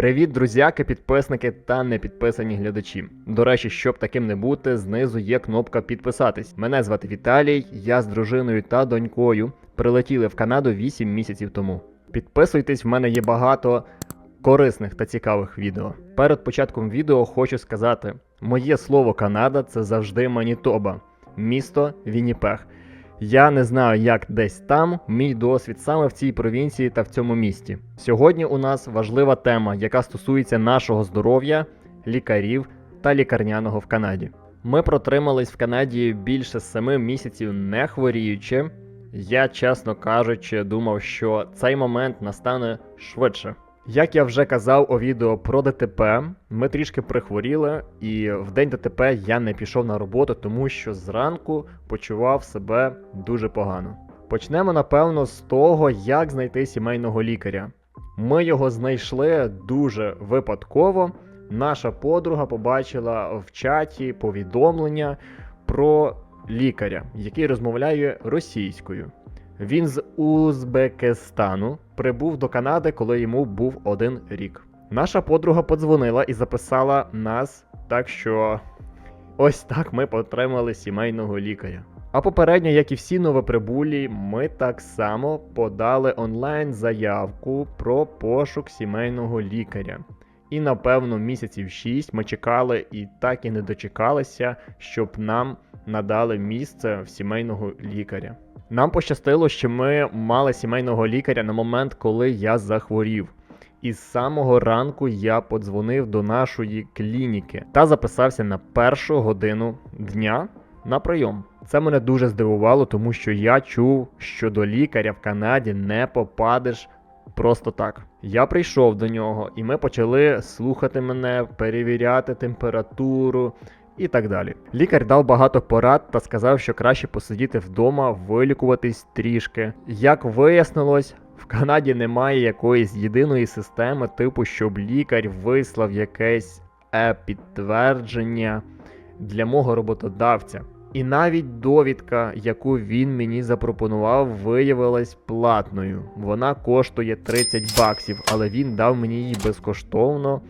Привіт, друзяки, підписники та непідписані глядачі. До речі, щоб таким не бути, знизу є кнопка підписатись. Мене звати Віталій, я з дружиною та донькою прилетіли в Канаду 8 місяців тому. Підписуйтесь, в мене є багато корисних та цікавих відео. Перед початком відео хочу сказати: моє слово Канада це завжди Манітоба, місто Вінніпех. Я не знаю, як десь там мій досвід саме в цій провінції та в цьому місті. Сьогодні у нас важлива тема, яка стосується нашого здоров'я, лікарів та лікарняного в Канаді. Ми протримались в Канаді більше семи місяців не хворіючи. Я, чесно кажучи, думав, що цей момент настане швидше. Як я вже казав у відео про ДТП, ми трішки прихворіли, і в день ДТП я не пішов на роботу, тому що зранку почував себе дуже погано. Почнемо, напевно, з того, як знайти сімейного лікаря. Ми його знайшли дуже випадково. Наша подруга побачила в чаті повідомлення про лікаря, який розмовляє російською. Він з Узбекистану прибув до Канади, коли йому був один рік. Наша подруга подзвонила і записала нас, так що ось так ми отримали сімейного лікаря. А попередньо, як і всі новоприбулі, ми так само подали онлайн заявку про пошук сімейного лікаря. І напевно місяців 6 ми чекали і так і не дочекалися, щоб нам надали місце в сімейного лікаря. Нам пощастило, що ми мали сімейного лікаря на момент, коли я захворів. І з самого ранку я подзвонив до нашої клініки та записався на першу годину дня на прийом. Це мене дуже здивувало, тому що я чув, що до лікаря в Канаді не попадеш просто так. Я прийшов до нього, і ми почали слухати мене, перевіряти температуру і так далі. Лікар дав багато порад та сказав, що краще посидіти вдома, вилікуватись трішки. Як вияснилось, в Канаді немає якоїсь єдиної системи, типу, щоб лікар вислав якесь е-підтвердження для мого роботодавця. І навіть довідка, яку він мені запропонував, виявилась платною. Вона коштує 30 баксів, але він дав мені її безкоштовно,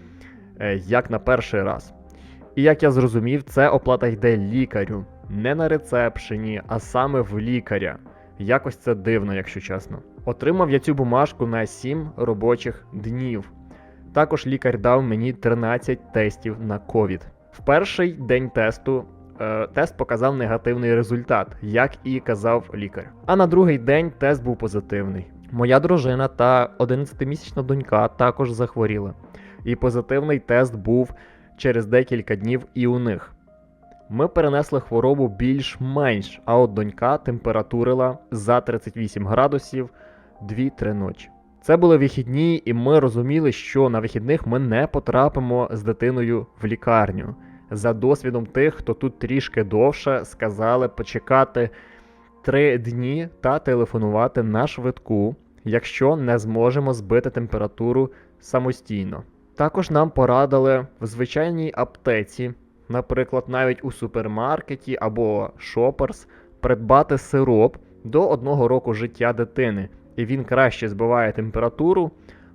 е, як на перший раз. І як я зрозумів, це оплата йде лікарю, не на рецепшені, а саме в лікаря. Якось це дивно, якщо чесно. Отримав я цю бумажку на 7 робочих днів. Також лікар дав мені 13 тестів на ковід. В перший день тесту е, тест показав негативний результат, як і казав лікар. А на другий день тест був позитивний. Моя дружина та 11-місячна донька також захворіли. І позитивний тест був через декілька днів і у них. Ми перенесли хворобу більш-менш, а от донька температурила за 38 градусів 2-3 ночі. Це були вихідні, і ми розуміли, що на вихідних ми не потрапимо з дитиною в лікарню. За досвідом тих, хто тут трішки довше, сказали почекати 3 дні та телефонувати на швидку, якщо не зможемо збити температуру самостійно. Також нам порадили в звичайній аптеці, наприклад, навіть у супермаркеті або Shoppers, придбати сироп до одного року життя дитини, і він краще збиває температуру,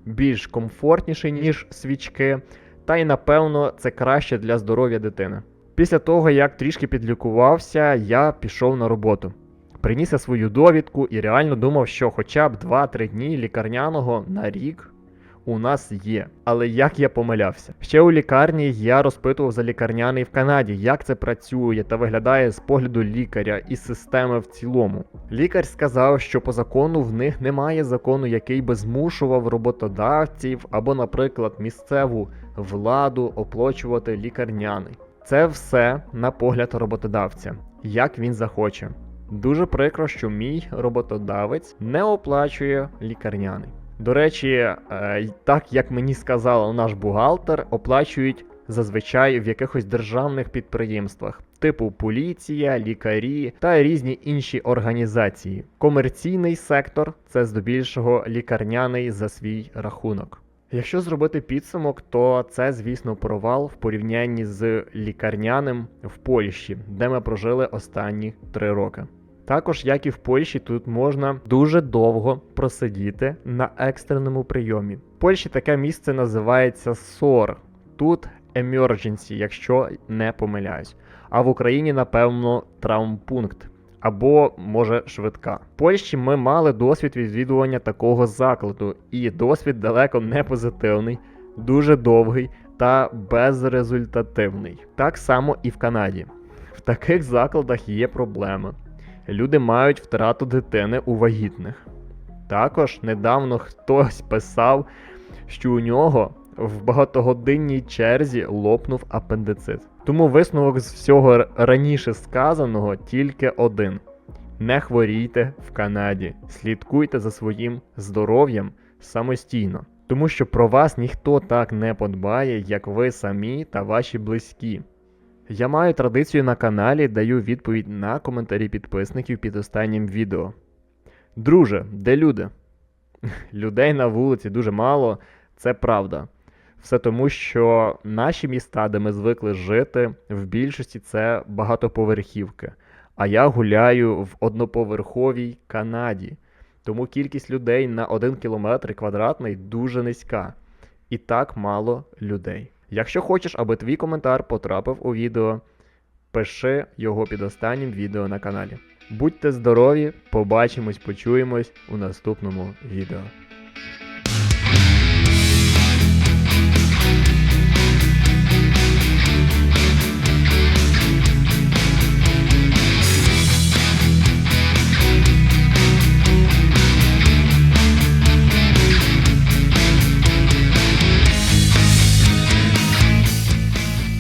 більш комфортніший, ніж свічки, та й напевно це краще для здоров'я дитини. Після того, як трішки підлікувався, я пішов на роботу. Приніс я свою довідку і реально думав, що хоча б 2-3 дні лікарняного на рік у нас є. Але як я помилявся? Ще у лікарні я розпитував за лікарняний в Канаді, як це працює та виглядає з погляду лікаря і системи в цілому. Лікар сказав, що по закону в них немає закону, який би змушував роботодавців або, наприклад, місцеву владу оплачувати лікарняний. Це все на погляд роботодавця, як він захоче. Дуже прикро, що мій роботодавець не оплачує лікарняний. До речі, е, так як мені сказав наш бухгалтер, оплачують зазвичай в якихось державних підприємствах, типу поліція, лікарі та різні інші організації. Комерційний сектор це здебільшого лікарняний за свій рахунок. Якщо зробити підсумок, то це, звісно, провал в порівнянні з лікарняним в Польщі, де ми прожили останні три роки. Також, як і в Польщі, тут можна дуже довго просидіти на екстреному прийомі. В Польщі таке місце називається СОР. Тут emergency, якщо не помиляюсь. А в Україні, напевно, травмпункт. Або, може, швидка. В Польщі ми мали досвід відвідування такого закладу, і досвід далеко не позитивний, дуже довгий та безрезультативний. Так само і в Канаді. В таких закладах є проблеми. Люди мають втрату дитини у вагітних. Також недавно хтось писав, що у нього в багатогодинній черзі лопнув апендицит. Тому висновок з всього раніше сказаного тільки один: не хворійте в Канаді, слідкуйте за своїм здоров'ям самостійно, тому що про вас ніхто так не подбає, як ви самі та ваші близькі. Я маю традицію на каналі, даю відповідь на коментарі підписників під останнім відео. Друже, де люди? Людей на вулиці дуже мало, це правда. Все тому, що наші міста, де ми звикли жити, в більшості це багатоповерхівки. А я гуляю в одноповерховій Канаді. Тому кількість людей на 1 кілометр квадратний дуже низька. І так мало людей. Якщо хочеш, аби твій коментар потрапив у відео, пиши його під останнім відео на каналі. Будьте здорові, побачимось, почуємось у наступному відео.